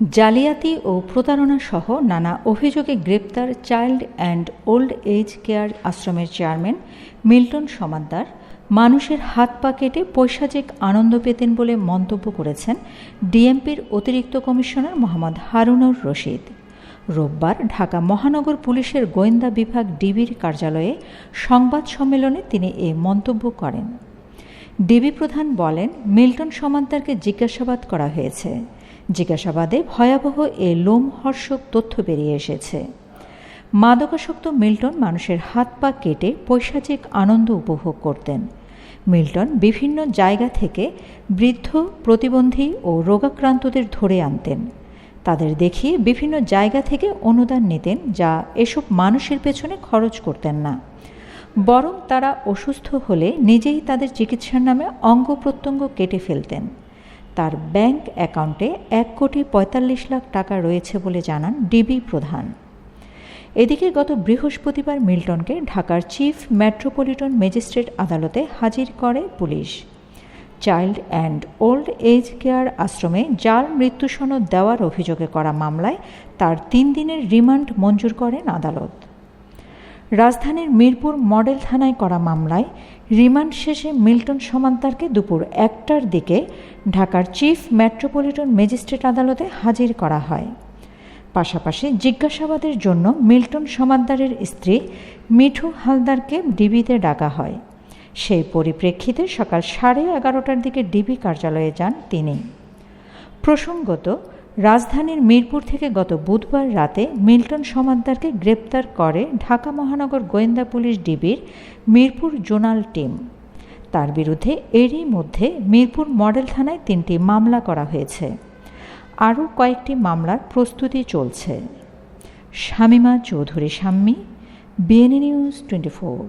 জালিয়াতি ও প্রতারণা সহ নানা অভিযোগে গ্রেপ্তার child and old age care আশ্রমের চেয়ারম্যান মিল্টন সমাদ্দার। মানুষের হাত পা কেটে পৈশাচিক আনন্দ পেতেন বলে মন্তব্য করেছেন ডিএমপির অতিরিক্ত কমিশনার মোহাম্মদ হারুনুর রশিদ। রোববার ঢাকা মহানগর পুলিশের গোয়েন্দা বিভাগ ডিবির কার্যালয়ে সংবাদ সম্মেলনে তিনি এ মন্তব্য করেন। ডিবি প্রধান বলেন, মিল্টন সমান্তারকে জিজ্ঞাসাবাদ করা হয়েছে। জিজ্ঞাসাবাদে ভয়াবহ এ লোমহর্ষক তথ্য বেরিয়ে এসেছে। মাদকাসক্ত মিল্টন মানুষের হাত পা কেটে পৈশাচিক আনন্দ উপভোগ করতেন। মিল্টন বিভিন্ন জায়গা থেকে বৃদ্ধ, প্রতিবন্ধী ও রোগাক্রান্তদের ধরে আনতেন। তাদের দেখিয়ে বিভিন্ন জায়গা থেকে অনুদান নিতেন যা এসব মানুষের পেছনে খরচ করতেন না। বরং তারা অসুস্থ হলে নিজেই তাদের চিকিৎসার নামে অঙ্গ প্রত্যঙ্গ কেটে ফেলতেন। তার ব্যাংক অ্যাকাউন্টে এক কোটি পঁয়তাল্লিশ লাখ টাকা রয়েছে বলে জানান ডিবি প্রধান। এদিকে গত বৃহস্পতিবার মিল্টনকে ঢাকার চিফ মেট্রোপলিটন ম্যাজিস্ট্রেট আদালতে হাজির করে police. Child and old age care আশ্রমে জাল মৃত্যু সনদ দেওয়ার অভিযোগে করা মামলায় তার তিন দিনের রিমান্ড মঞ্জুর করেন আদালত। রাজধানীর মিরপুর মডেল থানায় করা মামলায় রিমান্ড শেষে মিল্টন সমান্তারকে দুপুর একটার দিকে ঢাকার চিফ মেট্রোপলিটন ম্যাজিস্ট্রেট আদালতে হাজির করা হয়। পাশাপাশি জিজ্ঞাসাবাদের জন্য মিল্টন সমাদ্দারের স্ত্রী মিঠু হালদারকে ডিবিতে ডাকা হয়। সেই পরিপ্রেক্ষিতে সকাল সাড়ে এগারোটার দিকে ডিবি কার্যালয়ে যান তিনি। প্রসঙ্গত রাজধানীর মিরপুর থেকে গত বুধবার রাতে মিল্টন সমাদ্দারকে গ্রেপ্তার করে ঢাকা মহানগর গোয়েন্দা পুলিশ ডিবির মিরপুর জোনাল টিম। তার বিরুদ্ধে এরই মধ্যে মিরপুর মডেল থানায় তিনটি মামলা করা হয়েছে। আরও কয়েকটি মামলার প্রস্তুতি চলছে। Shamima Chowdhury Shammi BNA news twenty four.